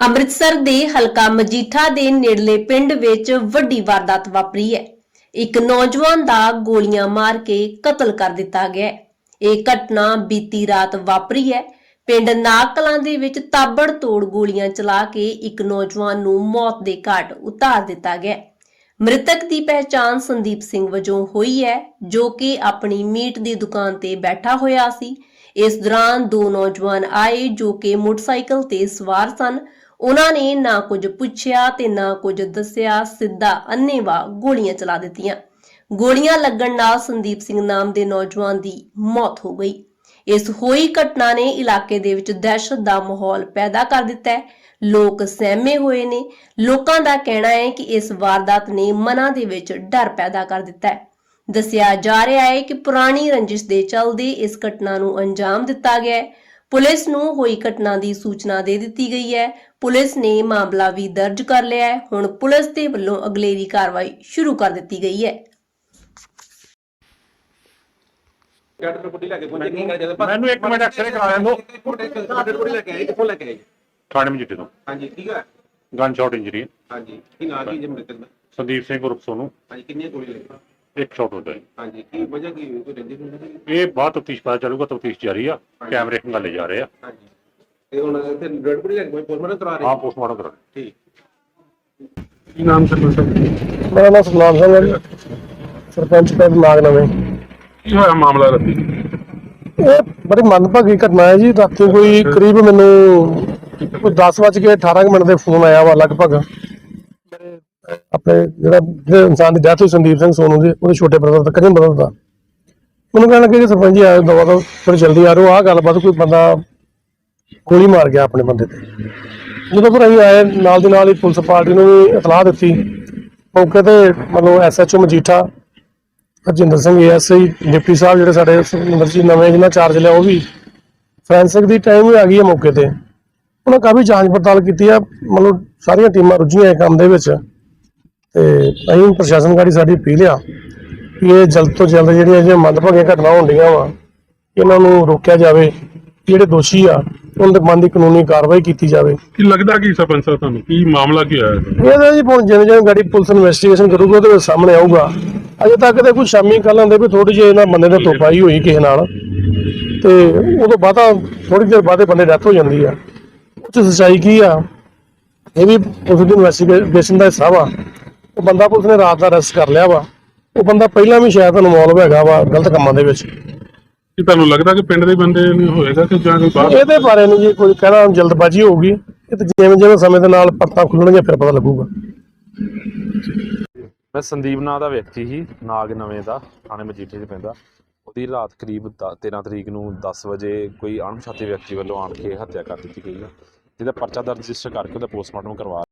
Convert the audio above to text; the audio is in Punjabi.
ਅੰਮ੍ਰਿਤਸਰ ਦੇ ਹਲਕਾ ਮਜੀਠਾ ਦੇ ਨੇੜਲੇ ਪਿੰਡ ਵਿੱਚ ਵੱਡੀ ਵਾਰਦਾਤ ਵਾਪਰੀ ਹੈ। ਇੱਕ ਨੌਜਵਾਨ ਦਾ ਗੋਲੀਆਂ ਮਾਰ ਕੇ ਕਤਲ ਕਰ ਦਿੱਤਾ ਗਿਆ ਹੈ। ਇਹ ਘਟਨਾ ਬੀਤੀ ਰਾਤ ਵਾਪਰੀ ਹੈ। ਪਿੰਡ ਨਾਕਲਾਂ ਦੇ ਵਿੱਚ ਤਾਬੜ ਤੋੜ ਗੋਲੀਆਂ ਚਲਾ ਕੇ ਇੱਕ ਨੌਜਵਾਨ ਨੂੰ ਮੌਤ ਦੇ ਘਾਟ ਉਤਾਰ ਦਿੱਤਾ ਗਿਆ ਹੈ। ਮ੍ਰਿਤਕ ਦੀ ਪਹਿਚਾਣ ਸੰਦੀਪ ਸਿੰਘ ਵਜੋਂ ਹੋਈ ਹੈ, ਜੋ ਕਿ ਆਪਣੀ ਮੀਟ ਦੀ ਦੁਕਾਨ ਤੇ ਬੈਠਾ ਹੋਇਆ ਸੀ। ਇਸ ਦੌਰਾਨ ਦੋ ਨੌਜਵਾਨ ਆਏ ਜੋ ਕਿ ਮੋਟਰਸਾਈਕਲ ਤੇ ਸਵਾਰ ਸਨ। ਉਹਨਾਂ ਨੇ ਨਾ ਕੁਝ ਪੁੱਛਿਆ ਤੇ ਨਾ ਕੁਝ ਦੱਸਿਆ। ਸਿੱਧਾ ਅੰਨੇਵਾਹ ਗੋਲੀਆਂ ਚਲਾ ਦਿੱਤੀਆਂ। ਗੋਲੀਆਂ ਲੱਗਣ ਨਾਲ ਸੰਦੀਪ ਸਿੰਘ ਨਾਮ ਦੇ ਨੌਜਵਾਨ ਦੀ ਮੌਤ ਹੋ ਗਈ। ਇਸ ਹੋਈ ਘਟਨਾ ਨੇ ਇਲਾਕੇ ਦੇ ਵਿੱਚ ਦਹਿਸ਼ਤ ਦਾ ਮਾਹੌਲ ਪੈਦਾ ਕਰ ਦਿੱਤਾ ਹੈ। ਲੋਕ ਸਹਿਮੇ ਹੋਏ ਨੇ। ਲੋਕਾਂ ਦਾ ਕਹਿਣਾ ਹੈ ਕਿ ਇਸ ਵਾਰਦਾਤ ਨੇ ਮਨਾਂ ਦੇ ਵਿੱਚ ਡਰ ਪੈਦਾ ਕਰ ਦਿੱਤਾ ਹੈ। ਦੱਸਿਆ ਜਾ ਰਿਹਾ ਹੈ ਕਿ ਪੁਰਾਣੀ ਰੰਜਿਸ਼ ਦੇ ਚਲਦੇ ਇਸ ਘਟਨਾ ਨੂੰ ਅੰਜਾਮ ਦਿੱਤਾ ਗਿਆ ਹੈ। ਪੁਲਿਸ ਨੂੰ ਹੋਈ ਘਟਨਾ ਦੀ ਸੂਚਨਾ ਦੇ ਦਿੱਤੀ ਗਈ ਹੈ। ਪੁਲਿਸ ਨੇ ਮਾਮਲਾ ਵੀ ਦਰਜ ਕਰ ਲਿਆ ਹੈ। ਹੁਣ ਪੁਲਿਸ ਦੇ ਵੱਲੋਂ ਅਗਲੇਰੀ ਕਾਰਵਾਈ ਸ਼ੁਰੂ ਕਰ ਦਿੱਤੀ ਗਈ ਹੈ। ਡਾਕਟਰ ਨੂੰ ਕੁੱਟੀ ਲੈ ਕੇ ਪਹੁੰਚੇ ਕੀ ਕਰ ਜਦੋਂ ਮੈਨੂੰ ਇੱਕ ਮਿੰਟ ਐਕਸਰੇ ਕਰਾ ਲੈਣ ਦਿਓ। ਡਾਕਟਰ ਕੁੱਟੀ ਲੈ ਕੇ ਆਏ ਕਿੱਥੋਂ ਲੈ ਕੇ ਆਏ? ਜੀ? ਥਾਣੇ ਮਜੀਠੇ ਤੋਂ। ਹਾਂਜੀ ਠੀਕ ਹੈ ਗਨ ਸ਼ਾਟ ਇੰਜਰੀ ਹਾਂਜੀ ਕੀ ਨਾਂ ਕੀ ਜੀ ਮ੍ਰਿਤਕ ਦਾ ਸੰਦੀਪ ਸਿੰਘ ਉਰਫ ਸੋਨੂੰ। ਹਾਂਜੀ ਕਿੰਨੀਆਂ ਗੋਲੀ ਲੱਗੀ ਇੱਕ ਸ਼ਾਟ ਹੁੰਦਾ ਹੈ ਹਾਂਜੀ ਕੀ ਵਜ੍ਹਾ ਕੀ ਹੋਈ? ਕੋਈ ਰੰਜਿਸ਼ ਨਹੀਂ ਸੀ? ਇਹ ਬਾਅਦ ਤਫਤੀਸ਼ ਪਤਾ ਚੱਲੂਗਾ ਤਫਤੀਸ਼ ਜਾਰੀ ਆ ਕੈਮਰੇ ਖੰਗਾਲੇ ਜਾ ਰਹੇ ਆ। ਹਾਂਜੀ। ਤੇ ਹੁਣ ਇੱਥੇ ਡਾਕਟਰ ਕੁੱਟੀ ਲੈ ਕੇ ਪੋਸਟਮਾਰਟਮ ਕਰਾ ਰਹੇ ਹਾਂ ਪੋਸਟਮਾਰਟਮ ਕਰਾ ਠੀਕ। ਕੀ ਨਾਮ ਸਰ ਮੇਰਾ ਨਾਮ ਸਤਨਾਮ ਸਿੰਘ ਹੈ ਜੀ। ਸਰਪੰਚ ਪਿੰਡ ਨਾਗ ਨਵੇਂ ਕੀ ਹੋਇਆ ਮਾਮਲਾ ਰੱਤੀ ਇਹ ਬੜੀ ਮੰਦਭਾਗੀ ਘਟਨਾ ਹੈ ਜੀ। ਰਾਤੀ ਕੋਈ ਕਰੀਬ ਮੈਨੂੰ ਕੋਈ 10 ਵਜੇ ਕੇ 18 ਕੁ ਮਿੰਟ ਦੇ ਫੋਨ ਆਇਆ ਵਾ ਲਗਭਗ। ਆਪਣੇ ਜਿਹੜਾ ਜਿਹੜੇ ਇਨਸਾਨ ਦੀ ਡੈਥ ਹੋਈ, ਸੰਦੀਪ ਸਿੰਘ ਸੋਨੂ ਦੀ, ਉਹਦੇ ਛੋਟੇ ਬ੍ਰਦਰ ਦਾ ਕਜਨ ਬ੍ਰਦਰ ਦਾ। ਮੈਨੂੰ ਕਹਿਣ ਲੱਗੇ ਕਿ ਸਰਪੰਚ ਜੀ ਆਇਓ ਦਵਾ ਦੋ ਥੋੜੀ ਜਲਦੀ ਆ ਰਹੋ ਆਹ ਗੱਲਬਾਤ ਕੋਈ ਬੰਦਾ ਗੋਲੀ ਮਾਰ ਗਿਆ ਆਪਣੇ ਬੰਦੇ ਤੇ। ਜਦੋਂ ਫਿਰ ਅਸੀਂ ਆਏ, ਨਾਲ ਦੀ ਨਾਲ ਹੀ ਪੁਲਿਸ ਪਾਰਟੀ ਨੂੰ ਵੀ ਇਤਲਾਹ ਦਿੱਤੀ। ਮੌਕੇ ਤੇ ਮਤਲਬ SHO Majitha, Harjinder Singh SI deputy ਸਾਹਿਬ ਜਿਹੜੇ ਸਾਡੇ ਸੁਖਮੰਦਰ ਨਵੇਂ ਜਿਹਨਾਂ ਚਾਰਜ ਲਿਆ, ਉਹ ਵੀ ਫੋਰੈਂਸਿਕ ਦੀ ਟਾਈਮ ਵੀ ਆ ਗਈ ਹੈ ਮੌਕੇ ਤੇ। ਉਹਨਾਂ ਕਾਫੀ ਜਾਂਚ ਪੜਤਾਲ ਕੀਤੀ ਆ, ਮਤਲਬ ਸਾਰੀਆਂ ਟੀਮਾਂ ਰੁੱਝੀਆਂ ਇਹ ਕੰਮ ਦੇ ਵਿੱਚ। ਤੇ ਅਸੀਂ ਪ੍ਰਸ਼ਾਸਨ ਗਾੜੀ ਸਾਡੀ ਅਪੀਲ ਆ ਕਿ ਇਹ ਜਲਦ ਤੋਂ ਜਲਦ ਜਿਹੜੀਆਂ ਜਿਹੜੀਆਂ ਮੰਦਭਾਗੀਆਂ ਘਟਨਾ ਹੁੰਦੀਆਂ ਵਾ ਇਹਨਾਂ ਨੂੰ ਰੋਕਿਆ ਜਾਵੇ ਜਿਹੜੇ ਦੋਸ਼ੀ ਆ ਉਹਨਾਂ ਦੇ ਬੰਦੀ ਕਾਨੂੰਨੀ ਕਾਰਵਾਈ ਕੀਤੀ ਜਾਵੇ। ਕੀ ਲੱਗਦਾ ਕੀ ਸਰਪੰਚ ਸਾਹਿਬ ਤੁਹਾਨੂੰ? ਕੀ ਮਾਮਲਾ ਕੀ ਹੋਇਆ ਹੈ ਇਹਦਾ ਜੀ ਹੁਣ ਜਿਵੇਂ ਜਿਵੇਂ ਗਾੜੀ ਪੁਲਿਸ ਇਨਵੈਸਟੀਗੇਸ਼ਨ ਕਰੂਗਾ ਉਹਦੇ ਸਾਹਮਣੇ ਆਊਗਾ। ਅਜੇ ਤੱਕ ਤੇ ਕੋਈ ਸ਼ਾਮੀ ਕੱਲ੍ਹ ਆਂਦੇ ਵੀ ਥੋੜੀ ਜਿਹੀ ਇਹਨਾਂ ਬੰਦੇ ਦੇ ਤੋਪਾਈ ਹੋਈ ਕਿਸੇ ਨਾਲ। ਤੇ ਉਦੋਂ ਬਾਅਦ ਥੋੜੀ ਦੇਰ ਬਾਅਦ ਬੰਦੇ ਡੈਥ ਹੋ ਜਾਂਦੀ ਆ। ਉਹ 'ਚ ਸੱਚਾਈ ਕੀ ਆ? ਇਹ ਵੀ ਪੁਲਿਸ ਦੀ ਇਨਵੈਸਟੀਗੇਸ਼ਨ ਦਾ ਹਿੱਸਾ ਵਾ। ਉਹ ਬੰਦਾ ਪੁਲਿਸ ਨੇ ਰਾਤ ਦਾ ਅਰੈਸਟ ਕਰ ਲਿਆ ਵਾ। ਉਹ ਬੰਦਾ ਪਹਿਲਾਂ ਵੀ ਸ਼ਾਇਦ ਇਨਵੋਲਵ ਹੈਗਾ ਵਾ ਗਲਤ ਕੰਮਾਂ ਦੇ ਵਿੱਚ। ਕੀ ਤੁਹਾਨੂੰ ਲੱਗਦਾ ਕਿ ਪਿੰਡ ਦੇ ਬੰਦੇ ਨਹੀਂ ਹੋਏਗਾ ਕਿ ਜਾਂ ਕੋਈ ਬਾਹਰ? ਇਹਦੇ ਬਾਰੇ ਨਹੀਂ ਜੀ ਕੋਈ ਕਹਿਣਾ ਜਲਦਬਾਜ਼ੀ ਹੋਊਗੀ। ਇਹ ਤੇ ਜਿਵੇਂ ਜਿਵੇਂ ਸਮੇਂ ਦੇ ਨਾਲ ਪਰਤਾਂ ਖੁੱਲਣਗੀਆਂ ਫਿਰ ਪਤਾ ਲੱਗੂਗਾ। ਮੈਂ ਸੰਦੀਪ ਨਾਂ ਦਾ ਵਿਅਕਤੀ ਸੀ ਨਾਗ ਨਵੇਂ ਦਾ ਥਾਣੇ ਮਜੀਠੇ 'ਚ ਪੈਂਦਾ। ਉਹਦੀ ਰਾਤ ਕਰੀਬ ਦ- 13 ਤਰੀਕ ਨੂੰ 10 ਵਜੇ ਕੋਈ ਅਣਪਛਾਤੇ ਵਿਅਕਤੀ ਵੱਲੋਂ ਆਣ ਕੇ ਹੱਤਿਆ ਕਰ ਦਿੱਤੀ ਗਈ ਹੈ ਜਿਹਦਾ ਪਰਚਾ ਦਰਜ ਰਜਿਸਟਰ ਕਰਕੇ ਉਹਦਾ ਪੋਸਟਮਾਰਟਮ ਕਰਵਾ